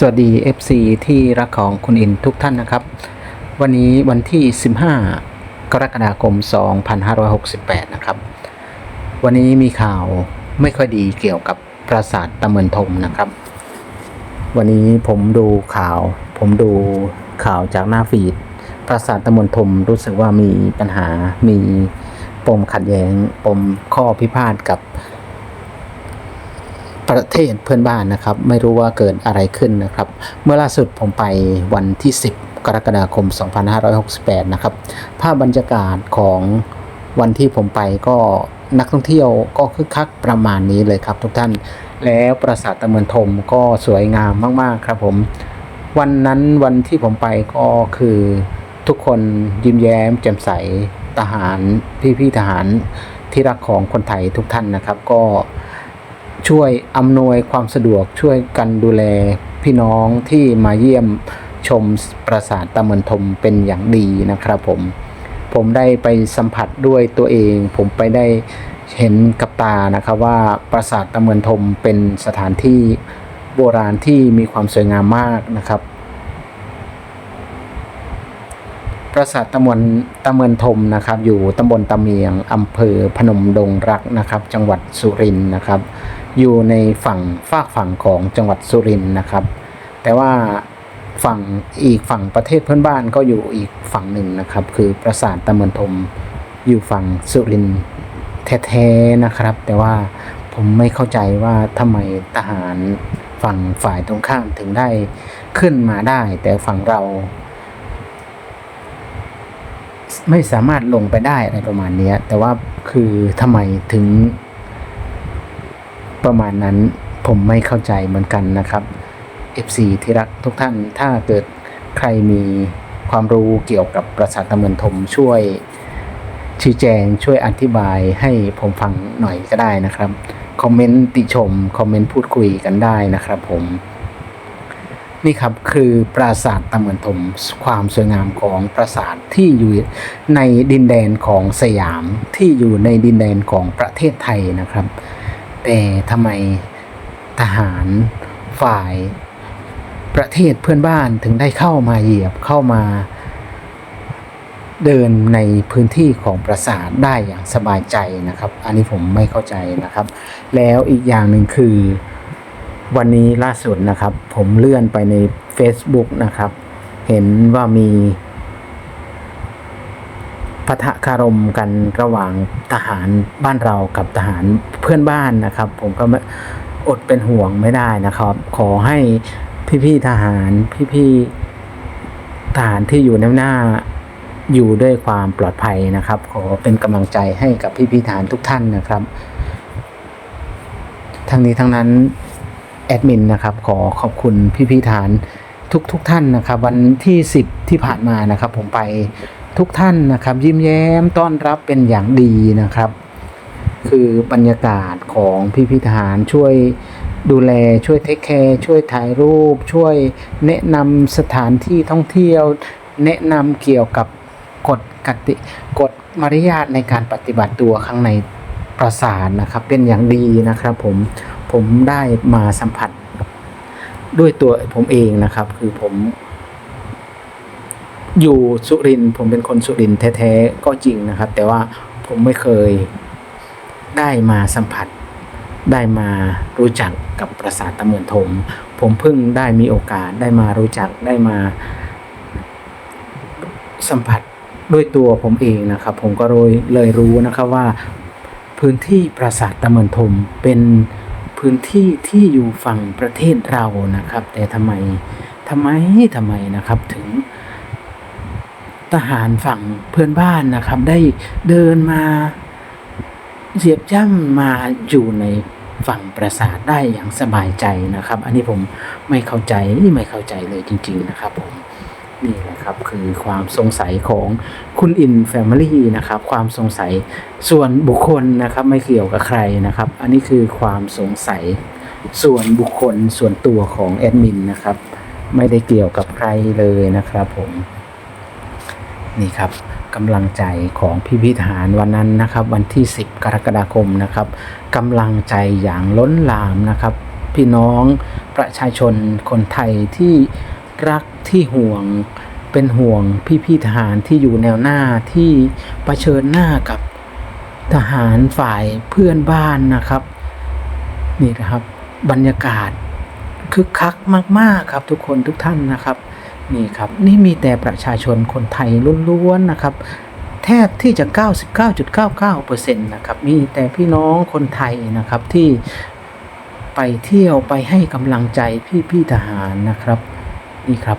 สวัสดี FC ที่รักของคุณอินทุกท่านนะครับ วันนี้วันที่ 15 กรกฎาคม 2568 นะครับ วันนี้มีข่าวไม่ค่อยดีเกี่ยวกับปราสาทตะเมินทมนะครับ วันนี้ผมดูข่าว ผมดูข่าวจากหน้าฟีด ปราสาทตะเมินทมรู้สึกว่ามีปัญหามีปมขัดแย้งปมข้อพิพาทกับ ประเทศเพื่อนบ้านนะครับ ไม่รู้ว่าเกิดอะไรขึ้นนะครับ เมื่อล่าสุดผมไปวันที่ 10 กรกฎาคม 2568 นะครับ ภาพบรรยากาศของวันที่ผมไปก็นักท่องเที่ยวก็คึกคักประมาณนี้เลยครับ ทุกท่านแล้วปราสาทตะเมือนทมก็สวยงามมาก ๆ ครับผม วันนั้นวันที่ผมไปก็คือทุกคนยิ้มแย้มแจ่มใสทหารพี่ๆทหารที่รักของคนไทยทุกท่านนะครับ ก็ ช่วยอำนวยความสะดวกช่วยกันดูแลพี่น้องที่มาเยี่ยมชมปราสาทตะเมินทมเป็นอย่างดีนะครับผม ผมได้ไปสัมผัสด้วยตัวเอง ผมไปได้เห็นกับตานะครับว่าปราสาทตะเมินทมเป็นสถานที่โบราณที่มีความสวยงามมากนะครับ ปราสาทตะมวนตะเมินทมนะครับ อยู่ตำบลตะเมียงอำเภอพนมดงรักนะครับ จังหวัดสุรินทร์นะครับ อยู่ในฝั่งฝากฝั่งของจังหวัดสุรินทร์นะครับ แต่ว่าฝั่งอีกฝั่งประเทศเพื่อนบ้านก็อยู่อีกฝั่งหนึ่งนะครับ คือปราสาทตะเมินทมอยู่ฝั่งสุรินทร์แท้ๆนะครับ แต่ว่าผมไม่เข้าใจว่าทำไมทหารฝั่งฝ่ายตรงข้ามถึงได้ขึ้นมาได้ แต่ฝั่งเรา ไม่สามารถลงไปได้อะไรประมาณนี้แต่ว่าคือทำไมถึง ประมาณนั้นผมไม่เข้าใจเหมือนกันนะครับ FC ที่รักทุกท่านถ้าเกิดใครมีความรู้เกี่ยวกับปราสาทตะเมินทมช่วยชี้แจงช่วยอธิบายให้ผมฟังหน่อยก็ได้นะครับ คอมเมนต์ติชม คอมเมนต์พูดคุยกันได้นะครับผม นี่ครับคือปราสาทตะเมินทมความสวยงามของปราสาทที่อยู่ในดินแดนของสยามที่อยู่ในดินแดนของประเทศไทยนะครับ แต่ทำไมทหารฝ่ายประเทศเพื่อนบ้านถึงได้เข้ามาเหยียบเข้ามาเดินในพื้นที่ของปราสาทได้อย่างสบายใจนะครับ อันนี้ผมไม่เข้าใจนะครับ แล้วอีกอย่างหนึ่งคือ วันนี้ล่าสุดนะครับ ผมเลื่อนไปใน Facebook นะครับ เห็นว่ามี ปะทะคารมกันระหว่างทหารบ้านเรากับทหารเพื่อนบ้านนะครับ ผมก็อดเป็นห่วงไม่ได้นะครับ ขอให้พี่ๆทหารพี่ๆทหารที่อยู่ในหน้าอยู่ด้วยความปลอดภัยนะครับ ขอเป็นกำลังใจให้กับพี่ๆทหารทุกท่านนะครับ ทั้งนี้ทั้งนั้นแอดมินนะครับ ขอขอบคุณพี่พี่ๆฐานทุกทุกท่านนะครับ วันที่ 10 ที่ผ่านมานะครับ ผมไป ทุกท่านนะครับ ยิ้มแย้มต้อนรับเป็นอย่างดีนะครับ คือบรรยากาศของพี่พี่ๆทหารช่วยดูแลช่วยเทคแคร์ช่วยถ่ายรูป ช่วยแนะนำสถานที่ท่องเที่ยว แนะนำเกี่ยวกับกฎกติกฎมารยาทในการปฏิบัติตัวข้างในปราสาทนะครับ เป็นอย่างดีนะครับ ผมผมได้มาสัมผัสด้วยตัวผมเองนะครับ คือผม อยู่สุรินผมเป็นคนสุรินแท้ๆก็จริงนะครับ แต่ว่าผมไม่เคยได้มาสัมผัส ได้มารู้จักกับปราสาทตะเมือนทม ผมเพิ่งได้มีโอกาสได้มารู้จักได้มาสัมผัสด้วยตัวผมเองนะครับ ผมก็เลยเลยรู้นะครับว่า พื้นที่ปราสาทตะเมินทมเป็นพื้นที่ที่อยู่ฝั่งประเทศเรานะครับ แต่ทำไมทำไมทำไมนะครับถึง ทหารฝั่งเพื่อนบ้านนะครับ ได้เดินมาเสียบย่ำมาอยู่ในฝั่งปราสาทได้อย่างสบายใจนะครับ อันนี้ผมไม่เข้าใจไม่เข้าใจเลยจริง ๆ นะครับผมนี่แหละครับคือความสงสัยของคุณอินแฟมิลี่นะครับ ความสงสัยส่วนบุคคลนะครับ ไม่เกี่ยวกับใครนะครับ อันนี้คือความสงสัยส่วนบุคคลส่วนตัวของแอดมินนะครับ ไม่ได้เกี่ยวกับใครเลยนะครับผม นี่ครับกำลังใจของพี่พิธหารวันนั้นนะครับ วันที่ 10 กรกฎาคมนะครับกำลังใจอย่างล้นหลามนะครับ พี่น้องประชาชนคนไทยที่รักที่ห่วงเป็นห่วงพี่ๆทหารที่อยู่แนวหน้าที่เผชิญหน้ากับทหารฝ่ายเพื่อนบ้านนะครับ นี่นะครับบรรยากาศคึกคักมาก ๆ ครับทุกคนทุกท่านนะครับ นี่ครับนี่มีแต่ประชาชนคนไทยล้วนๆนะครับ แทบที่จะ 99.99%นะครับมีแต่พี่น้องคนไทยนะครับที่ไปเที่ยวไปให้กำลังใจพี่ๆทหารนะครับนี่ครับ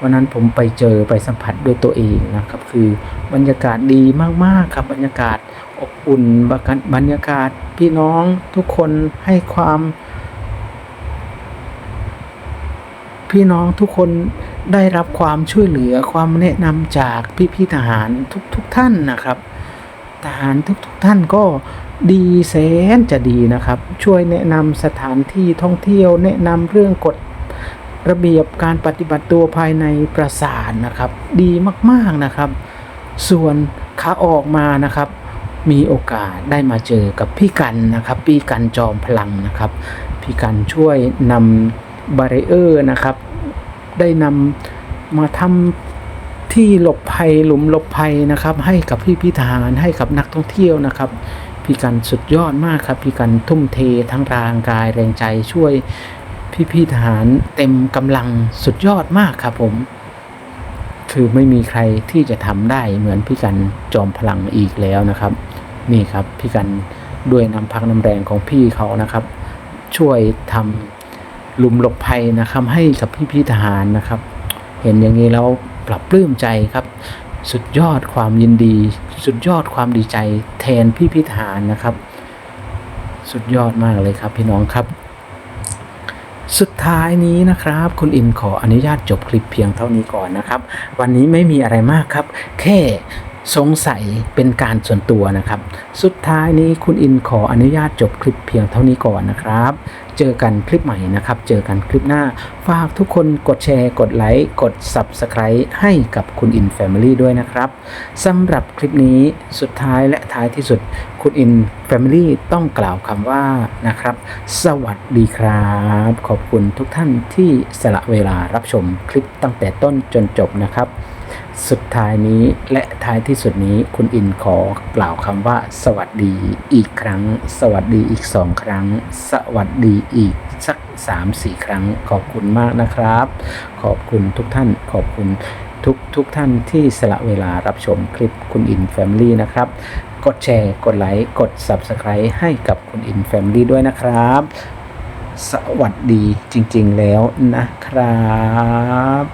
วันนั้นผมไปเจอไปสัมผัสด้วยตัวเองนะครับ คือบรรยากาศดีมากๆครับ บรรยากาศอบอุ่นบรบรรยากาศพี่น้องทุกคนให้ความ พี่น้องทุกคน ได้รับความช่วยเหลือความแนะนำจากพี่ๆทหารทุกๆทท่านนะครับ ทหารทุกๆทท่านก็ดีแสนจะดีนะครับ ช่วยแนะนำสถานที่ท่องเที่ยว แนะนำเรื่องกฎระเบียบการปฏิบัติตัวภายในปราสาทนะครับ ดีมากๆนะครับ ส่วนขาออกมานะครับมีโอกาสได้มาเจอกับพี่กันนะครับพี่กันจอมพลังนะครับ พี่กันช่วยนำบาริเออร์นะครับ ได้นำมาทำที่หลบภัยหลุมหลบภัยนะครับ ให้กับพี่พิธารให้กับนักท่องเที่ยวนะครับ พี่กันสุดยอดมากครับ พี่กันทุ่มเททั้งร่างกายแรงใจช่วยพี่พี่ทหารเต็มกำลังสุดยอดมากครับผม คือไม่มีใครที่จะทำได้เหมือนพี่กันจอมพลังอีกแล้วนะครับ นี่ครับพี่กันด้วยน้ำพักน้ำแรงของพี่เขานะครับ ช่วยทำ หลุมหลบภัยนะครับ ให้กับพี่พี่ทหารนะครับ เห็นอย่างนี้แล้วปรับปลื้มใจครับ สุดยอดความยินดี สุดยอดความดีใจแทนพี่พี่ทหารนะครับ สุดยอดมากเลยครับ พี่น้องครับ สุดท้ายนี้นะครับ คุณอินขออนุญาตจบคลิปเพียงเท่านี้ก่อนนะครับ วันนี้ไม่มีอะไรมากครับ แค่สงสัยเป็นการส่วนตัวนะครับ สุดท้ายนี้คุณอินขออนุญาตจบคลิปเพียงเท่านี้ก่อนนะครับ เจอกันคลิปใหม่นะครับ เจอกันคลิปหน้า ฝากทุกคนกดแชร์ กดไลค์ กด Subscribe ให้กับคุณอิน Family ด้วยนะครับสำหรับคลิปนี้สุดท้ายและท้ายที่สุด คุณอิน Family ต้องกล่าวคำว่านะครับ สวัสดีครับ ขอบคุณทุกท่านที่สละเวลารับชมคลิปตั้งแต่ต้นจนจบนะครับ สุดท้ายนี้และท้ายที่สุดนี้คุณอินขอกล่าวคำว่า สวัสดีอีกครั้ง สวัสดีอีกสองครั้ง สวัสดีอีกสักสามสี่ครั้ง ขอบคุณมากนะครับ ขอบคุณทุกท่านขอบคุณทุกทุกท่านที่สละเวลารับชมคลิปคุณอินแฟมิลี่นะครับ กดแชร์ กดไลค์ กด Subscribe ให้กับคุณอินแฟมิลี่ด้วยนะครับ สวัสดีจริงๆแล้วนะครับ